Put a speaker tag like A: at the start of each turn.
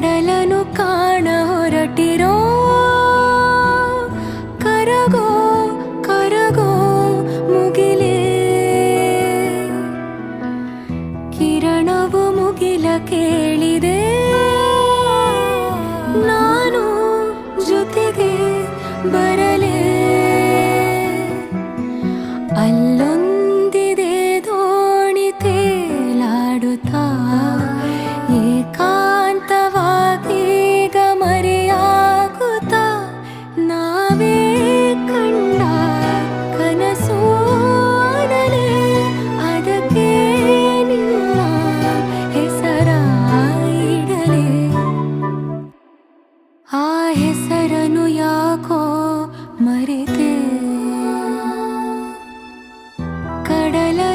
A: ಕಡಲನು ಕಾಣ ಹೊರಟಿರೋ. ಕರಗೋ ಕರಗೋ ಮುಗಿಲೆ. ಕಿರಣವು ಮುಗಿಲ ಕೇಳಿದೆ. ನಾನು ಜೊತೆಗೆ ಬರಲೆ. ಅಲ್ಲೊಂದಿದೆ ದೋಣಿ ತೇಲಾಡುತ್ತಾ. கடல